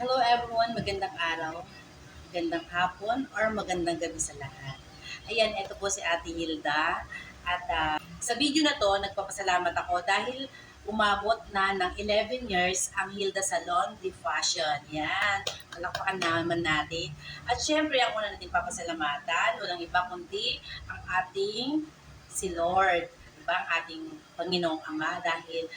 Hello everyone, magandang araw, magandang hapon, or magandang gabi sa lahat. Ayan, ito po si Ate Hilda. At ah, sa video na to, nagpapasalamat ako dahil umabot na ng 11 years ang Hilda Salon de Fashion. Yan, malakpakan naman natin. At syempre, ang una natin papasalamatan, walang iba kundi ang ating si Lord. Diba? Ang ating Panginoong Ama dahil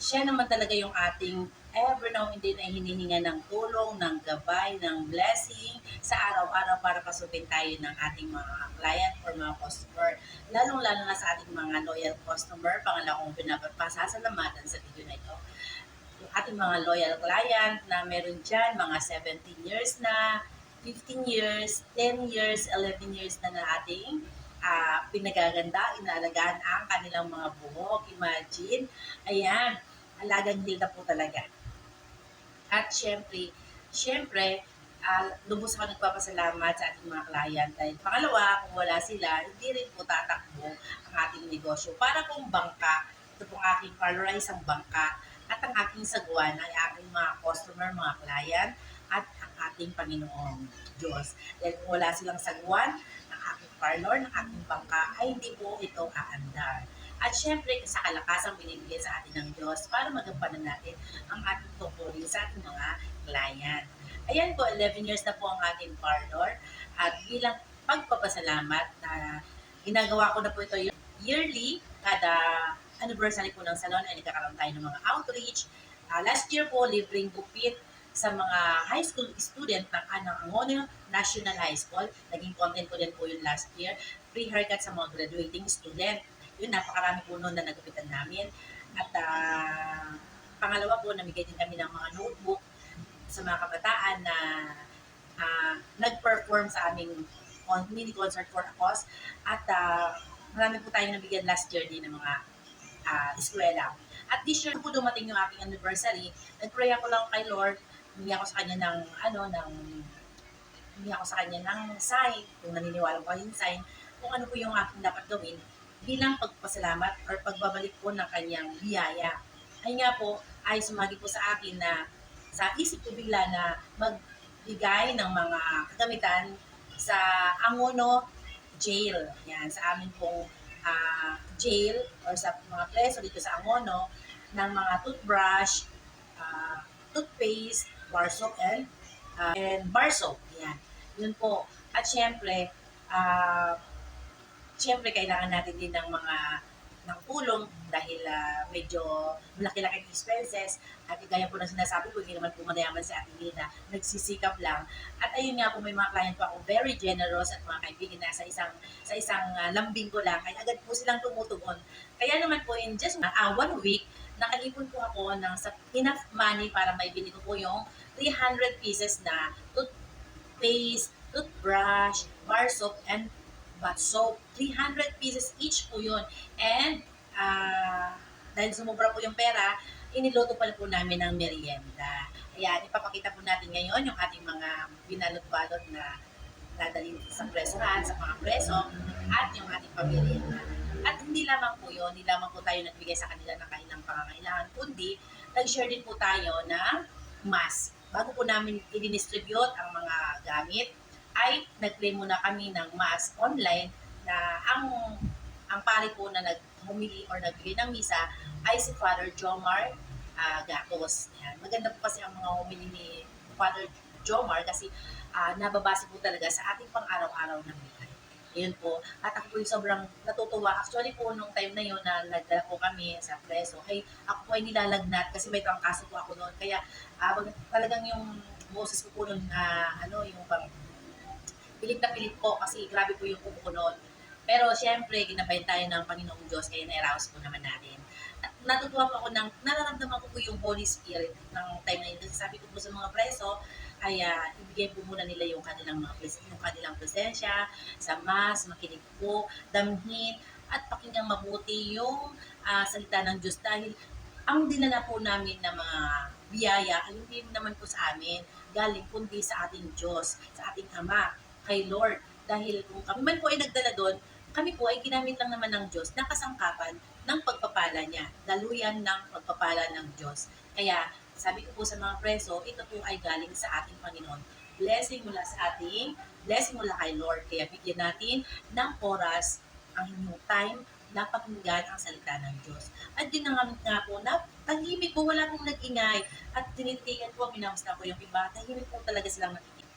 siya naman talaga yung ating ever now hindi na hinihinga ng tulong, ng gabay, ng blessing sa araw-araw para pasukin tayo ng ating mga client or mga customer. Lalong-lalo na sa ating mga loyal customer, pangalawa kong pinapasasalamatan sa video na ito. Yung ating mga loyal client na meron dyan, mga 17 years na, 15 years, 10 years, 11 years na na ating ah, pinagaganda, inaalagaan ang kanilang mga buhok. Imagine, ayan, alagang hilda po talaga. At syempre, syempre, uh, lubos ako nagpapasalamat sa ating mga client dahil pangalawa, kung wala sila, hindi rin po tatakbo ang ating negosyo. Para kung bangka, ito pong aking parlor ay isang bangka at ang aking sagwan ay aking mga customer, mga client at ang ating Panginoong Diyos. Dahil kung wala silang sagwan ng aking parlor, ng aking bangka, ay hindi po ito aandar. At syempre, sa kalakasang binibigay sa atin ng Diyos para magampanan natin ang ating tungkulin sa ating mga client. Ayan po, 11 years na po ang ating parlor at bilang pagpapasalamat na ginagawa ko na po ito yearly, kada anniversary po ng salon ay nagkakaroon tayo ng mga outreach. Ah, last year po, libreng gupit sa mga high school student ng Anang Angono National High School. Naging content ko din po yun last year. Free haircut sa mga graduating student yun, napakarami po noon na nagupitan namin. At ah, pangalawa po, namigay din kami ng mga notebook sa mga kabataan na ah, nag-perform sa aming on, mini concert for a cause. At ah, marami po tayong nabigyan last year din ng mga ah, eskwela. At this year po dumating yung aking anniversary, nag-pray ako lang kay Lord, humingi ako sa kanya ng, ano, ng, humingi ako sa kanya ng sign, kung naniniwala ko yung sign, kung ano po yung aking dapat gawin bilang pagpasalamat or pagbabalik po ng kanyang biyaya. Ay nga po, ay sumagi po sa akin na sa isip ko bigla na magbigay ng mga kagamitan sa Angono Jail. Yan, sa amin pong ah, jail or sa mga preso dito sa Angono ng mga toothbrush, ah, toothpaste, bar soap, and, ah, and bar soap. Yan. Yun po. At syempre, ah, syempre kailangan natin din ng mga ng tulong dahil ah, medyo malaki-laki expenses at gaya po ng sinasabi ko, hindi naman po mayaman si Ate Lina, nagsisikap lang. At ayun nga po, may mga client po ako very generous at mga kaibigan na sa isang sa isang ah, lambing ko lang, ay agad po silang tumutugon. Kaya naman po in just uh, one week, nakaipon po ako ng sa enough money para may bili ko po yung 300 pieces na toothpaste, toothbrush, bar soap, and bath soap. 300 pieces each po yun. And, ah, dahil sumubra po yung pera, iniluto pala po namin ng merienda. Ayan, ipapakita po natin ngayon yung ating mga binalot-balot na dadalhin sa restaurant, sa mga preso, at yung ating pamilya. At hindi lamang po yun, hindi lamang po tayo nagbigay sa kanila ng kanilang pangangailangan, kundi nag-share din po tayo ng mask. Bago po namin i-distribute ang mga gamit, ay nag-play muna kami ng mass online na ang ang pari po na naghumili or nagbigay ng misa ay si Father Jomar uh, Gatos. Yan. Maganda po kasi ang mga humili ni Father Jomar kasi uh, nababase po talaga sa ating pang-araw-araw na buhay. Yun po. At ako po yung sobrang natutuwa. Actually po, nung time na yun na nagdala po kami sa preso, ay ako po ay nilalagnat kasi may trangkaso po ako noon. Kaya uh, talagang yung boses ko po noon, uh, ano, yung pang pilit na pilit po kasi grabe po yung kuko noon. Pero syempre, ginabayan tayo ng Panginoong Diyos, kaya na-arouse po naman natin. At natutuwa po ako ng, nararamdaman ko po yung Holy Spirit ng time na yun. Kasi sabi ko po sa mga preso, ay uh, ibigay po muna nila yung kanilang mga yung kanilang presensya, sa mas, makinig po, damhin, at pakinggang mabuti yung uh, salita ng Diyos dahil ang dinala po namin na mga biyaya ay hindi naman po sa amin, galing kundi sa ating Diyos, sa ating Ama kay Lord. Dahil kung kami man po ay nagdala doon, kami po ay ginamit lang naman ng Diyos na kasangkapan ng pagpapala niya, daluyan ng pagpapala ng Diyos. Kaya sabi ko po sa mga preso, ito po ay galing sa ating Panginoon. Blessing mula sa ating, blessing mula kay Lord. Kaya bigyan natin ng oras ang inyong time na pakinggan ang salita ng Diyos. At yun nga, nga po, na tahimik po, wala pong nag-ingay. At tinitigan po, minamasdan ko yung iba, tahimik po talaga silang nakikinig.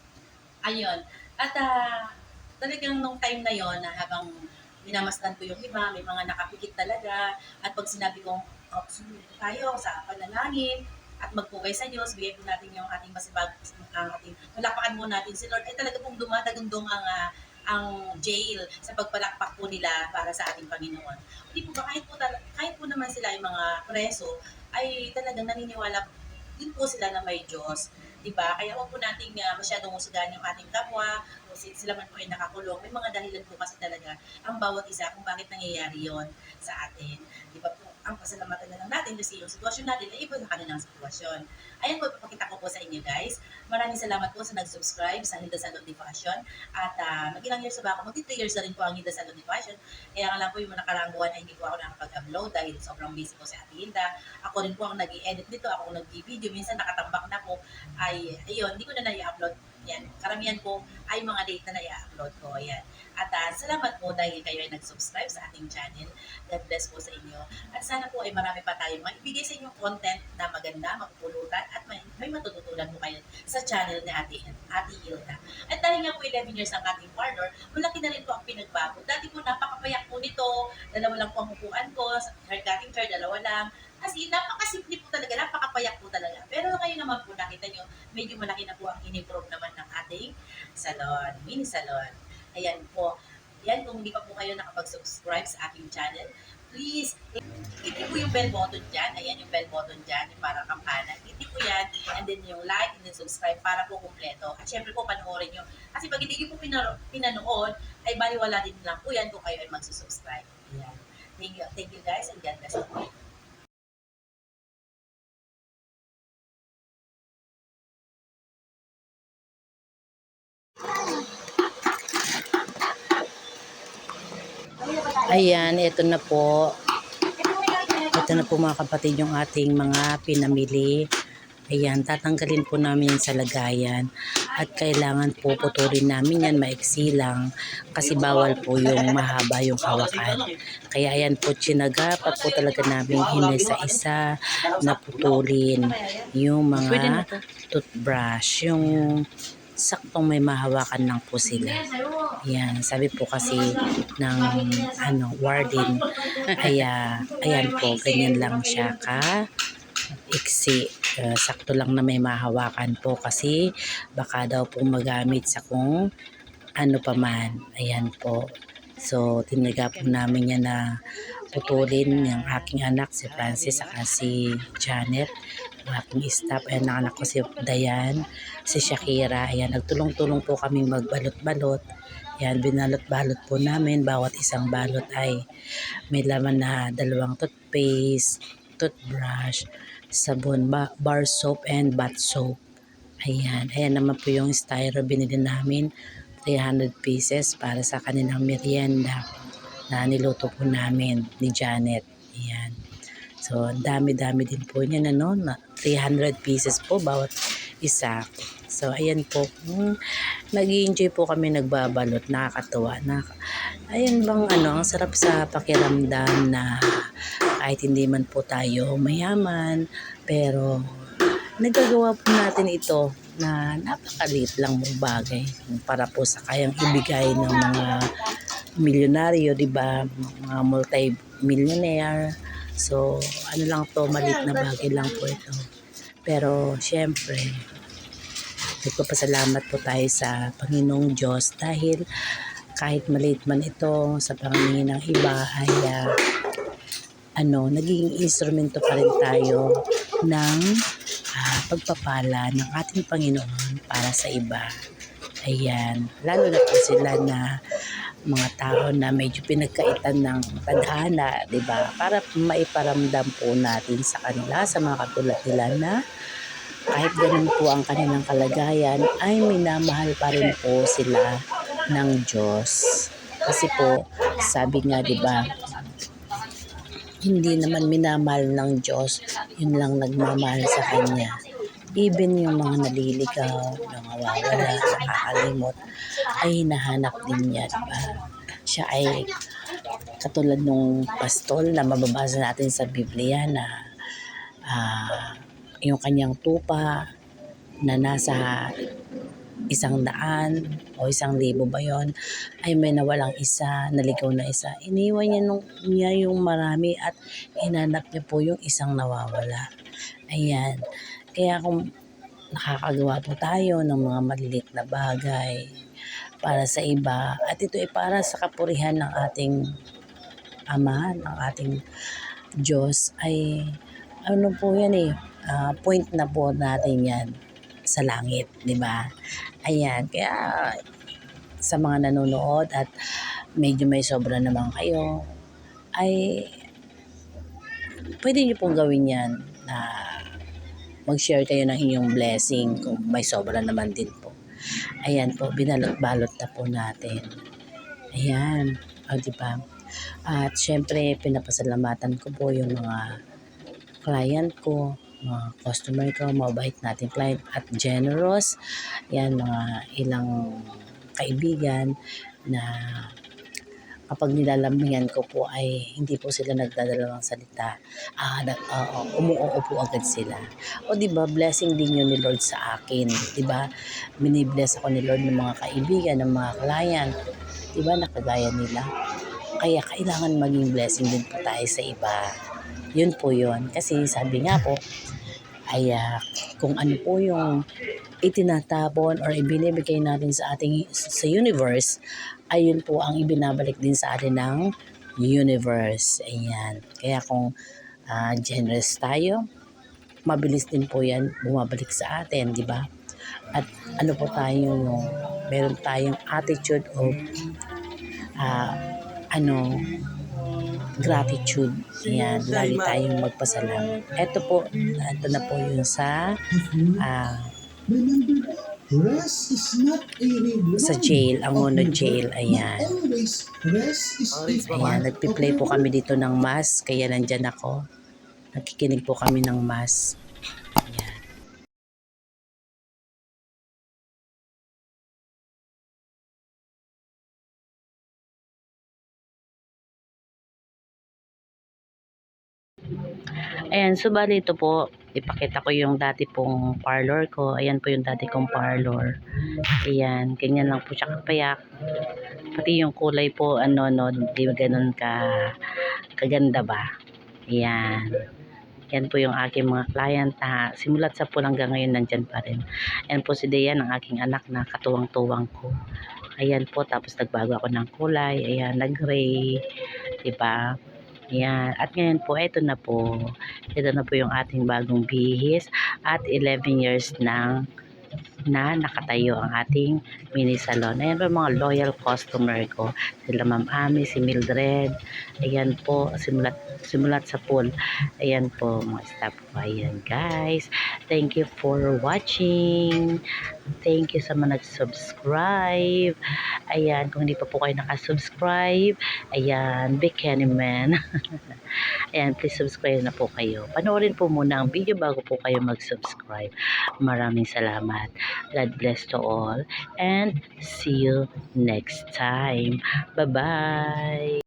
Ayun. At ah, talagang nung time na yon na habang minamasdan ko yung iba, may mga nakapikit talaga. At pag sinabi kong, oh, sumunod tayo sa panalangin, at magpugay sa Diyos, bigay po natin yung ating masibag, ang ating, malapakan mo natin si Lord, ay talaga pong dumadagundong ang, ah, ang jail sa pagpalakpak po nila para sa ating Panginoon. Hindi po ba, kahit po, kahit po naman sila yung mga preso, ay talagang naniniwala din po sila na may Diyos. Diba? Kaya huwag po nating uh, masyadong usugan yung ating kapwa, si- sila man po ay nakakulong. May mga dahilan po kasi talaga ang bawat isa kung bakit nangyayari yon sa atin. Di ba po? Ang pasalamatan na lang natin kasi yung sitwasyon natin ay iba na kanilang sitwasyon. Ayan po, ipapakita ko po sa inyo guys. Maraming salamat po sa nag-subscribe sa Hilda sa Notification. At uh, mag-ilang years ba ako? Magti 3 years na rin po ang Hilda sa Notification. Kaya nga lang po yung nakaraang buwan ay hindi po ako nakapag-upload dahil sobrang busy po si Ate Hilda. Ako rin po ang nag edit nito, ako nag-video. Minsan nakatambak na po. Ay, ayun, hindi ko na na-upload yan. Karamihan po ay mga date na na-upload ko. Ayan. At ah, salamat po dahil kayo ay nag-subscribe sa ating channel. God bless po sa inyo. At sana po ay marami pa tayong maibigay sa inyong content na maganda, mapupulutan, at may, may matututunan po kayo sa channel ni Ate, Ate Hilda. At dahil nga po 11 years ang ating partner, malaki na rin po ang pinagbago. Dati po napakapayak po nito, dalawa lang po ang upuan ko, hair cutting chair, dalawa lang. As in, napakasimple po talaga, napakapayak po talaga. Pero ngayon naman po, nakita nyo, medyo malaki na po ang in-improve naman ng ating salon, mini salon. Ayan po. Yan, kung hindi pa po kayo nakapag-subscribe sa aking channel, please, hit po yung bell button dyan. Ayan yung bell button dyan, yung parang kampana. Hit po yan, and then yung like, and then subscribe para po kumpleto. At syempre po, panoorin nyo. Kasi pag hindi nyo po pinanood, ay baliwala din lang po yan kung kayo ay magsusubscribe. Ayan. Thank you, thank you guys, and God bless you. Ayan, ito na po. Ito na po mga kapatid yung ating mga pinamili. Ayan, tatanggalin po namin yan sa lagayan. At kailangan po putulin namin yan maiksi lang kasi bawal po yung mahaba yung hawakan. Kaya ayan po, chinaga pa po talaga namin inisa-isa na putulin yung mga toothbrush. Yung saktong may mahawakan lang po sila. Yan, sabi po kasi ng ano, warden, kaya ayan po, ganyan lang siya ka iksi. Uh, sakto lang na may mahawakan po kasi baka daw po magamit sa kung ano pa man. Ayan po. So, tinaga po namin yan na putulin yung aking anak, si Francis, saka si Janet, ang aking staff, ayan ang anak ko si Dayan, si Shakira, ayan, nagtulong-tulong po kami magbalot-balot, yan, binalot-balot po namin, bawat isang balot ay may laman na dalawang toothpaste, toothbrush, sabon, ba- bar soap, and bath soap. Ayan, ayan naman po yung styro binili namin, 300 pieces para sa kanilang merienda na niluto po namin ni Janet. Ayan. So, dami-dami din po niya ano, na 300 pieces po bawat isa. So, ayan po. Mm, nag enjoy po kami nagbabalot. Nakakatuwa. Na, ayan bang ano, ang sarap sa pakiramdam na kahit hindi man po tayo mayaman, pero nagagawa po natin ito na napakaliit lang mong bagay para po sa kayang ibigay ng mga milyonaryo, di ba? Mga multi-millionaire. So, ano lang to, maliit na bagay lang po ito. Pero, syempre, nagpapasalamat po tayo sa Panginoong Diyos dahil kahit maliit man ito sa pangingin ng iba ay uh, ano, naging instrumento pa rin tayo ng uh, pagpapala ng ating Panginoon para sa iba. Ayan, lalo na po sila na mga tao na medyo pinagkaitan ng tadhana, 'di ba? Para maiparamdam po natin sa kanila, sa mga katulad nila na kahit ganun po ang kanilang kalagayan, ay minamahal pa rin po sila ng Diyos. Kasi po, sabi nga 'di ba, hindi naman minamahal ng Diyos, yun lang nagmamahal sa Kanya. Even yung mga naliligaw, nangawawala, nakakalimot, ay hinahanap din niya, diba? Siya ay katulad nung pastol na mababasa natin sa Biblia na ah, yung kanyang tupa na nasa isang daan o isang libo ba yon ay may nawalang isa, naligaw na isa. Iniwan niya, nung, niya yung marami at hinanap niya po yung isang nawawala. Ayan. Kaya kung nakakagawa po tayo ng mga maliliit na bagay para sa iba at ito ay para sa kapurihan ng ating Ama, ng ating Diyos ay ano po yan eh, ah, point na po natin yan sa langit, di ba? Ayan, kaya sa mga nanonood at medyo may sobra naman kayo, ay pwede nyo pong gawin yan na mag-share kayo ng inyong blessing kung may sobra naman din po. Ayan po, binalot-balot na po natin. Ayan, o di ba? At syempre, pinapasalamatan ko po yung mga client ko, mga customer ko, mabait nating client at generous. Yan, mga ilang kaibigan na kapag nilalambingan ko po ay hindi po sila nagdadalawang salita. Ah, na, oo, umuoo po agad sila. O di ba blessing din yun ni Lord sa akin. Di ba Binibless ako ni Lord ng mga kaibigan, ng mga client. Di ba nakagaya nila. Kaya kailangan maging blessing din po tayo sa iba. Yun po yun. Kasi sabi nga po, ay ah, kung ano po yung itinatapon or ibinibigay natin sa ating sa universe, ayun po ang ibinabalik din sa atin ng universe. Ayan. Kaya kung ah, generous tayo, mabilis din po yan bumabalik sa atin, di ba? At ano po tayo yung meron tayong attitude of ah, ano gratitude. Ayan, lagi tayong magpasalamat. Ito po, ito na po yung sa Remember, rest is not a reward. sa jail, ang of Mono your jail, ayan. Ayan, nagpi-play po kami dito ng mass, kaya nandyan ako. Nakikinig po kami ng mass. Ayan, so bali ito po, ipakita ko yung dati pong parlor ko. Ayan po yung dati kong parlor. Ayan, ganyan lang po siya kapayak. Pati yung kulay po, ano, no, hindi ganun ka, kaganda ba? Ayan. Yan po yung aking mga client na simulat sa pulang hanggang ngayon nandyan pa rin. Ayan po si Dayan, ang aking anak na katuwang-tuwang ko. Ayan po, tapos nagbago ako ng kulay. Ayan, nag-gray. Diba? Ayan. At ngayon po, eto na po. Ito na po yung ating bagong bihis. At 11 years nang na nakatayo ang ating mini salon. Ayan po mga loyal customer ko. Sila Ma'am Ami, si Mildred. Ayan po, simulat, simulat sa pool. Ayan po, mga staff ko. Ayan guys. Thank you for watching. Thank you sa mga nag-subscribe. Ayan, kung hindi pa po kayo nakasubscribe, ayan, Bikini Man. ayan, please subscribe na po kayo. Panoorin po muna ang video bago po kayo mag-subscribe. Maraming salamat. God bless to all and see you next time. Bye-bye!